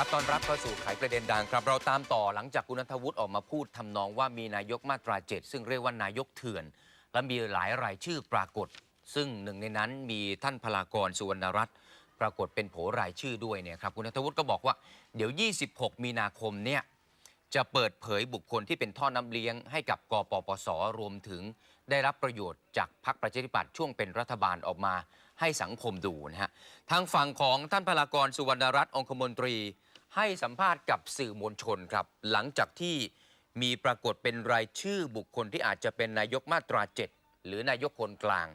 ครับตอนรับเข้าสู่ไขประเด็นดังครับ เราตามต่อหลังจากคุณนัทวุฒิออกมาพูดทำนองว่ามีนายกมาตราเจ็ดซึ่งเรียกว่านายกเถื่อน และมีหลายรายชื่อปรากฏ ซึ่งหนึ่งในนั้นมีท่านพลากรสุวรรณรัตน์ปรากฏเป็นโผรายชื่อด้วยเนี่ยครับคุณนัทวุฒิก็บอกว่าเดี๋ยว 26 มีนาคมเนี่ยจะเปิดเผยบุคคลที่เป็นท่อน้ำเลี้ยงให้กับกปปสรวมถึง ได้รับประโยชน์จากพรรคประชาธิปัตย์ช่วงเป็นรัฐบาลออกมาให้สังคมดูนะฮะทางฝั่งของท่านพลากรสุวรรณรัตน์องคมนตรี ให้สัมภาษณ์กับสื่อมวลชนครับ หลังจากที่มีปรากฏเป็นรายชื่อบุคคลที่อาจจะเป็นนายกมาตราเจ็ดหรือนายกคนกลาง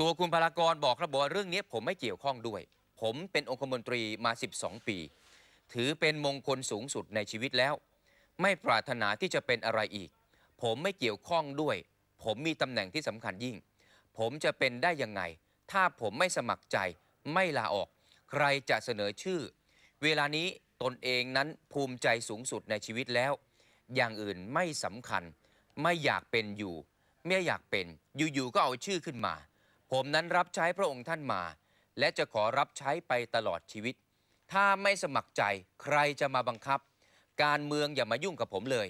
ตัวคุณพลากรบอกครับบอกว่าเรื่องนี้ผมไม่เกี่ยวข้องด้วย ผมเป็นองคมนตรีมา 12 ปี ถือเป็นมงคลสูงสุดในชีวิตแล้ว ไม่ปรารถนาที่จะเป็นอะไรอีก ผมไม่เกี่ยวข้องด้วย ผมมีตำแหน่งที่สำคัญยิ่ง ผมจะเป็นได้ยังไง ถ้าผมไม่สมัครใจไม่ลาออก ใครจะเสนอชื่อ เวลานี้ตนเองนั้นภูมิใจสูงสุดในชีวิตแล้ว อย่างอื่นไม่สำคัญ ไม่อยากเป็นอยู่ ไม่อยากเป็น อยู่ๆก็เอาชื่อขึ้นมา ผมนั้นรับใช้พระองค์ท่านมา และจะขอรับใช้ไปตลอดชีวิต ถ้าไม่สมัครใจใครจะมาบังคับ การเมืองอย่ามายุ่งกับผมเลย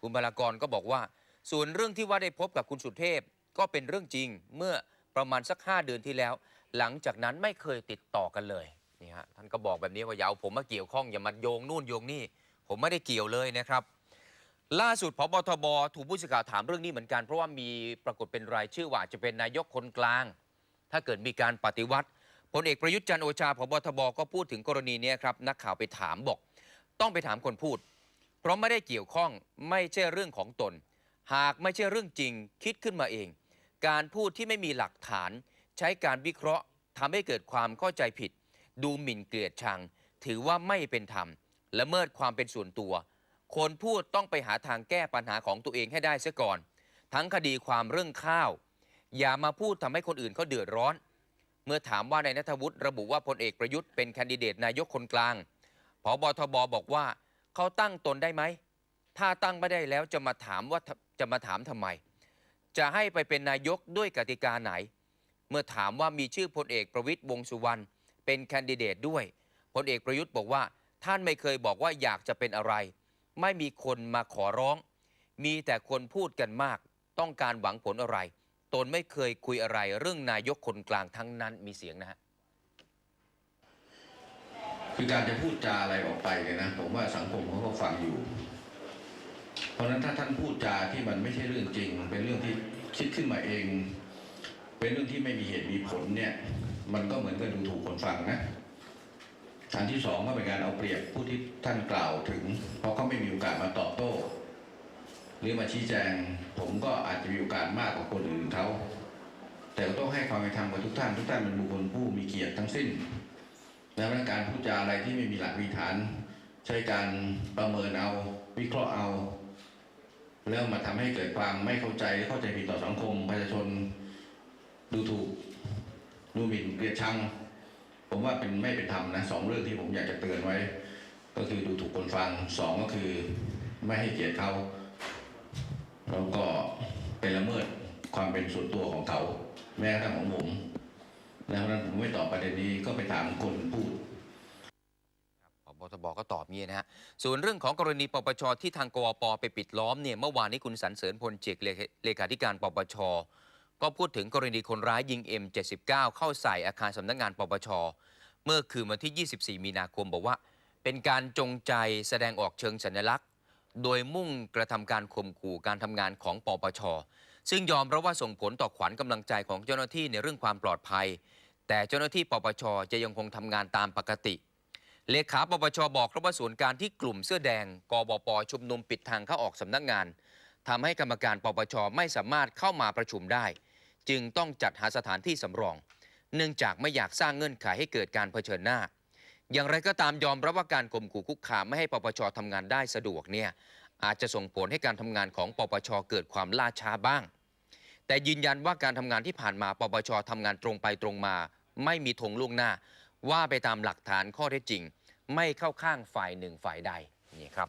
คุณพลากรก็บอกว่า ส่วนเรื่องที่ว่าได้พบกับคุณสุเทพ ก็เป็นเรื่องจริงเมื่อประมาณสัก 5 เดือนที่แล้ว หลังจากนั้นไม่เคยติดต่อกันเลย นี่ฮะท่านก็บอกแบบนี้ว่าอย่าเอาผมมาเกี่ยวข้องอย่ามาโยงนู่นโยงนี่ ผมไม่ได้เกี่ยวเลยนะครับ ล่าสุดพบทบถูกผู้สื่อข่าวถามเรื่องนี้เหมือนกันเพราะว่ามีปรากฏเป็นรายชื่อว่าจะเป็นนายกคนกลาง ถ้าเกิดมีการปฏิวัติพลเอกประยุทธ์จันโอชาพบทบก็พูดถึงกรณีนี้ครับนักข่าวไปถามบอก ต้องไปถามคนพูด เพราะไม่ได้เกี่ยวข้องไม่ใช่เรื่องของตน หากไม่ใช่เรื่องจริงคิดขึ้นมาเอง การพูดที่ไม่มีหลักฐาน ใช้การวิเคราะห์ทำให้เกิดความเข้าใจผิด ดูหมิ่นเกลียดชัง ถือว่าไม่เป็นธรรมละเมิดความเป็นส่วนตัว คนพูดต้องไปหาทางแก้ปัญหาของตัวเองให้ได้เสียก่อน ทั้งคดีความเรื่องข้าว อย่ามาพูดทำให้คนอื่นเขาเดือดร้อน เมื่อถามว่านายนัทวุฒิระบุว่าพลเอกประยุทธ์เป็นแคนดิเดตนายกคนกลางพบทบบอกว่าเขาตั้งตนได้ไหม ถ้าตั้งไม่ได้แล้วจะมาถามว่าจะมาถามทำไม จะให้ไปเป็นนายกด้วยกติกาไหน เมื่อถามว่ามีชื่อพลเอกประวิตยวงสุวรรณ เป็นแคนดิเดตด้วยพลเอกประยุทธ์บอกว่า ท่านไม่เคยบอกว่าอยากจะเป็นอะไร ไม่มีคนมาขอร้อง มีแต่คนพูดกันมาก ต้องการหวังผลอะไร ตนไม่เคยคุยอะไร เรื่องนายกคนกลางทั้งนั้นมีเสียงนะฮะคือการจะพูดจาอะไรออกไปเนี่ยนะผมว่าสังคมเขาก็ฟังอยู่ เพราะฉะนั้นถ้าท่านพูดจาที่มันไม่ใช่เรื่องจริง เป็นเรื่องที่คิดขึ้นมาเอง เป็นเรื่องที่ไม่มีเหตุมีผลเนี่ย มันก็เหมือนกับดูถูกคนฟังนะอันที่สองก็เป็นการเอาเปรียบผู้ที่ท่านกล่าวถึง เพราะเขาไม่มีโอกาสมาตอบโต้ หรือมาชี้แจง ผมก็อาจจะมีโอกาสมากกว่าคนอื่นเขาแต่ก็ต้องให้ความเป็นธรรมกับทุกท่านทุกท่านเป็นบุคคลผู้มีเกียรติทั้งสิ้นดังนั้นการพูดจาอะไรที่ไม่มีหลักมีฐาน ใช้การประเมินเอาวิเคราะห์เอา แล้วมาทำให้เกิดความไม่เข้าใจเข้าใจผิดต่อสังคมประชาชนดูถูก ดูหมิ่นเกลียดชัง ผมว่าเป็นไม่เป็นธรรมนะสองเรื่องที่ผมอยากจะเตือนไว้ ก็คือดูถูกคนฟังสองก็คือไม่ให้เกียรติเขาแล้วก็เป็นละเมิดความเป็นส่วนตัวของเขา แม้กระทั่งของผมแล้วนั้นผมไม่ตอบประเด็นนี้ก็ไปถามคนพูดพบทบก็ตอบงี้นะฮะ ส่วนเรื่องของกรณีปปชที่ทางกวปไปปิดล้อมเนี่ยเมื่อวานนี้คุณสันเสริญพลเจกเลขาธิการปปช ก็พูดถึงกรณีคนร้ายยิง M79 เข้าใส่อาคารสำนักงานปปช เมื่อคืนวันที่ 24 มีนาคมบอกว่า เป็นการจงใจแสดงออกเชิงสัญลักษณ์ โดยมุ่งกระทำการข่มขู่การทำงานของปปช ซึ่งยอมรับว่าส่งผลต่อขวัญกำลังใจของเจ้าหน้าที่ในเรื่องความปลอดภัย แต่เจ้าหน้าที่ปปชจะยังคงทำงานตามปกติเลขาปปชบอกครับว่าส่วนการที่กลุ่มเสื้อแดงกบปชุมนุมปิดทางเข้าออกสำนักงานทำให้กรรมการปปชไม่สามารถเข้ามาประชุมได้ จึงต้องจัดหาสถานที่สำรอง เนื่องจากไม่อยากสร้างเงื่อนไขให้เกิดการเผชิญหน้า อย่างไรก็ตามยอมรับว่าการข่มขู่คุกคามไม่ให้ปปชทำงานได้สะดวกเนี่ยอาจจะส่งผลให้การทำงานของปปชเกิดความล่าช้าบ้าง แต่ยืนยันว่าการทำงานที่ผ่านมาปปชทำงานตรงไปตรงมา ไม่มีธงล่วงหน้า ว่าไปตามหลักฐานข้อเท็จจริง ไม่เข้าข้างฝ่ายหนึ่งฝ่ายใดนี่ครับ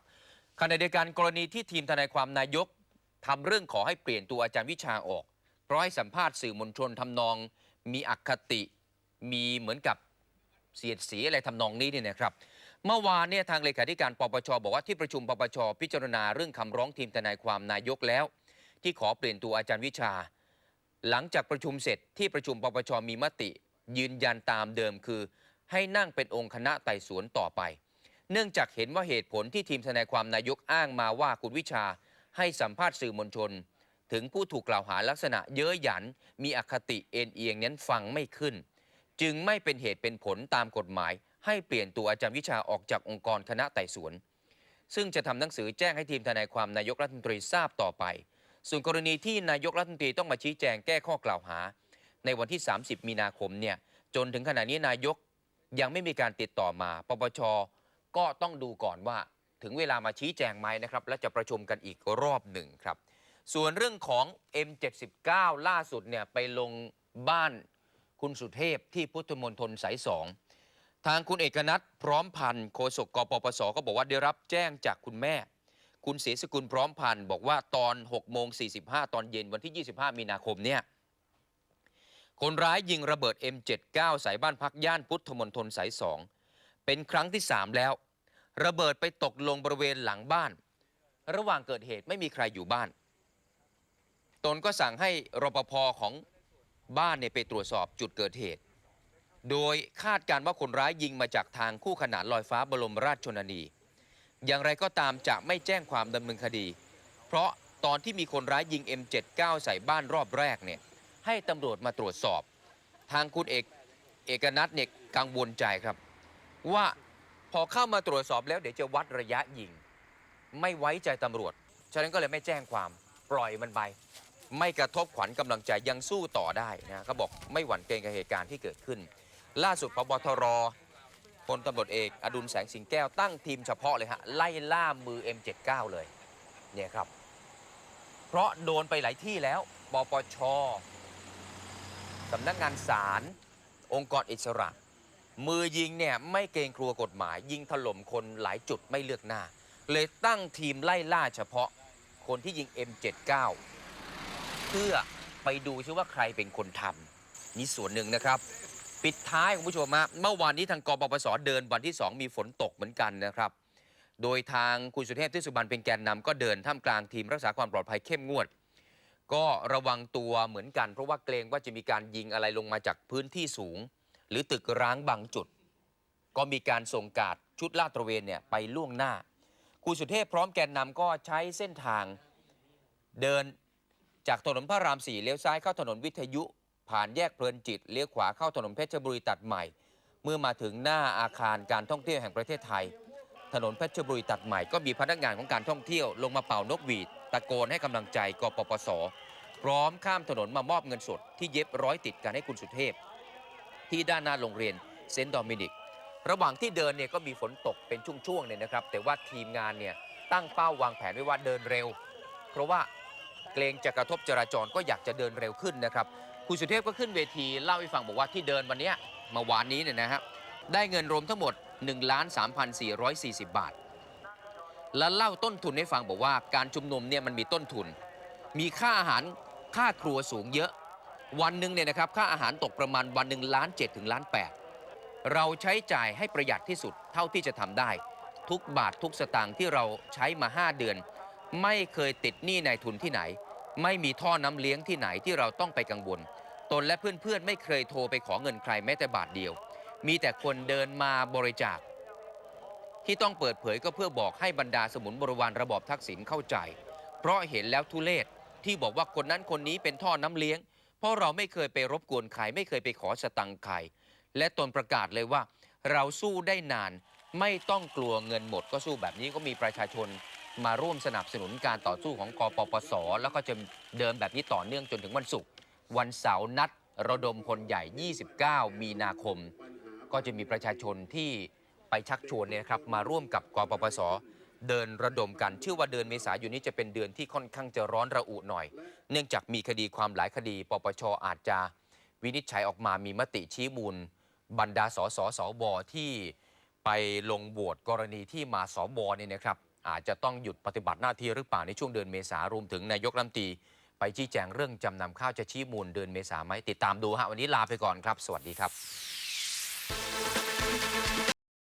ขณะเดียวกันกรณีที่ทีมทนายความนายกทำเรื่องขอให้เปลี่ยนตัวอาจารย์วิชาออก เพราะให้สัมภาษณ์สื่อมวลชนทำนองมีอคติมีเหมือนกับเสียดสีอะไรทำนองนี้นี่นะครับ เมื่อวานเนี่ยทางเลขาธิการปปชบอกว่าที่ประชุมปปชพิจารณาเรื่องคำร้องทีมทนายความนายกแล้ว ที่ขอเปลี่ยนตัวอาจารย์วิชา หลังจากประชุมเสร็จที่ประชุมปปชมีมติ ยืนยันตามเดิมคือ ให้นั่งเป็นองค์คณะไต่สวนต่อไป เนื่องจากเห็นว่าเหตุผลที่ทีมทนายความนายกอ้างมาว่าคุณวิชาให้สัมภาษณ์สื่อมวลชน ถึงผู้ถูกกล่าวหาลักษณะเย้ยหยัน มีอคติเอ็นเอียงนั้นฟังไม่ขึ้น จึงไม่เป็นเหตุเป็นผลตามกฎหมาย ให้เปลี่ยนตัวอาจารย์วิชาออกจากองค์กรคณะไต่สวน ซึ่งจะทำหนังสือแจ้งให้ทีมทนายความนายกรัฐมนตรีทราบต่อไป ส่วนกรณีที่นายกรัฐมนตรีต้องมาชี้แจงแก้ข้อกล่าวหา ในวันที่ 30 มีนาคมเนี่ยจนถึงขณะนี้นายกยังไม่มีการติดต่อมา ปปช ก็ต้องดูก่อนว่าถึงเวลามาชี้แจงไหมนะครับ และจะประชุมกันอีกรอบหนึ่งครับ ส่วนเรื่องของ M79 ล่าสุดเนี่ยไปลงบ้านคุณสุเทพที่พุทธมณฑลสายสองทางคุณเอกนัทพร้อมพันธ์โฆษกกปปสก็บอกว่าได้รับแจ้งจากคุณแม่ คุณศรีสกุลพร้อมพันธ์บอกว่าตอน6โมง45 ตอนเย็นวันที่ 25 มีนาคมเนี่ยคนร้ายยิงระเบิด M79 สายบ้านพักย่านพุทธมณฑลสายสองเป็นครั้งที่ 3 แล้ว ระเบิดไปตกลงบริเวณหลังบ้าน ระหว่างเกิดเหตุไม่มีใครอยู่บ้าน ตนก็สั่งให้รปภของบ้านเนี่ยไปตรวจสอบจุดเกิดเหตุ โดยคาดการ์ว่าคนร้ายยิงมาจากทางคู่ขนานลอยฟ้าบรมราชชนนี อย่างไรก็ตามจะไม่แจ้งความดำเนินคดี เพราะตอนที่มีคนร้ายยิง M79 ใส่บ้านรอบแรกเนี่ยให้ตำรวจมาตรวจสอบ ทางคุณเอกเอกนัทเนี่ยกังวลใจครับ ว่าพอเข้ามาตรวจสอบแล้วเดี๋ยวจะวัดระยะยิง ไม่ไว้ใจตำรวจ ฉะนั้นก็เลยไม่แจ้งความปล่อยมันไป ไม่กระทบขวัญกำลังใจยังสู้ต่อได้นะเขาบอกไม่หวั่นเกรงกับเหตุการณ์ที่เกิดขึ้น ล่าสุดพบทรพลตำรวจเอกอดุลแสงสิงแก้วตั้งทีมเฉพาะเลยฮะไล่ล่ามือ M79 เลยเนี่ยครับ เพราะโดนไปหลายที่แล้วปปชสำนักงานศาลองค์กรอิสระ มือยิงเนี่ยไม่เกรงกลัวกฎหมาย ยิงถล่มคนหลายจุดไม่เลือกหน้า เลยตั้งทีมไล่ล่าเฉพาะคนที่ยิง M79 เพื่อไปดูซิว่าใครเป็นคนทำนี่ส่วนหนึ่งนะครับ ปิดท้ายคุณผู้ชมฮะเมื่อวานนี้ทางกปปสเดินวันที่ 2 มีฝนตกเหมือนกันนะครับ โดยทางคุณสุเทพเทพสุบรรณเป็นแกนนำก็เดินท่ามกลางทีมรักษาความปลอดภัยเข้มงวด ก็ระวังตัวเหมือนกัน เพราะว่าเกรงว่าจะมีการยิงอะไรลงมาจากพื้นที่สูง หรือตึกร้างบางจุด ก็มีการส่งกาดชุดลาดตระเวนเนี่ยไปล่วงหน้า คุณสุเทพพร้อมแกนนำก็ใช้เส้นทางเดิน จากถนนพระรามสี่เลี้ยวซ้ายเข้าถนนวิทยุ ผ่านแยกเพลินจิตเลี้ยวขวาเข้าถนนเพชรบุรีตัดใหม่ เมื่อมาถึงหน้าอาคารการท่องเที่ยวแห่งประเทศไทย ถนนเพชรบุรีตัดใหม่ก็มีพนักงานของการท่องเที่ยวลงมาเป่านกหวีดตะโกนให้กำลังใจกปปส พร้อมข้ามถนนมามอบเงินสดที่เย็บร้อยติดกันให้คุณสุเทพ ที่ด้านหน้าโรงเรียนเซนต์โดมินิก ระหว่างที่เดินเนี่ยก็มีฝนตกเป็นช่วงๆเนี่ยนะครับ แต่ว่าทีมงานเนี่ยตั้งเป้าวางแผนไว้ว่าเดินเร็ว เพราะว่า เกรงจะกระทบจราจรก็อยากจะเดินเร็วขึ้นนะครับคุณสุเทพก็ขึ้นเวทีเล่าให้ฟังบอกว่าที่เดินวันนี้เมื่อวานนี้เนี่ยนะครับได้เงินรวมทั้งหมด1ล้าน3,440 บาท และเล่าต้นทุนให้ฟังบอกว่าการชุมนุมเนี่ยมันมีต้นทุน มีค่าอาหารค่าครัวสูงเยอะ วันหนึ่งเนี่ยนะครับค่าอาหารตกประมาณวันหนึ่งล้านเจ็ดถึงล้านแปดเราใช้จ่ายให้ประหยัดที่สุดเท่าที่จะทำได้ ทุกบาททุกสตางค์ที่เราใช้มา 5 เดือน ไม่เคยติดหนี้นายทุนที่ไหน ไม่มีท่อน้ำเลี้ยงที่ไหนที่เราต้องไปกังวล ตนและเพื่อนๆ ไม่เคยโทรไปขอเงินใครแม้แต่บาทเดียว มีแต่คนเดินมาบริจาค ที่ต้องเปิดเผยก็เพื่อบอกให้บรรดาสมุนบริวารระบอบทักษิณเข้าใจ เพราะเห็นแล้วทุเลศที่บอกว่าคนนั้นคนนี้เป็นท่อน้ำเลี้ยง เพราะเราไม่เคยไปรบกวนใครไม่เคยไปขอสตังค์ใครและตนประกาศเลยว่า เราสู้ได้นานไม่ต้องกลัวเงินหมดก็สู้แบบนี้ก็มีประชาชน มาร่วมสนับสนุนการต่อสู้ของกปปส แล้วก็จะเดินแบบนี้ต่อเนื่องจนถึงวันศุกร์วันเสาร์นัดระดมคนใหญ่ 29 มีนาคม ก็จะมีประชาชนที่ไปชักชวนเนี่ยนะครับมาร่วมกับกปปส เดินระดมกันเชื่อว่าเดือนเมษายนนี้จะเป็นเดือนที่ค่อนข้างจะร้อนระอุหน่อย เนื่องจากมีคดีความหลายคดี ปปชอาจจะวินิจฉัยออกมามีมติชี้มูล บรรดาสสสวที่ไปลงโหวตกรณีที่มาสวเนี่ยนะครับ อาจจะต้องหยุดปฏิบัติหน้าที่หรือเปล่าในช่วงเดือนเมษารวมถึงนายกรัฐมนตรีไปชี้แจงเรื่องจำนำข้าวจะชี้มูลเดือนเมษาไหมติดตามดูฮะวันนี้ลาไปก่อนครับ สวัสดีครับ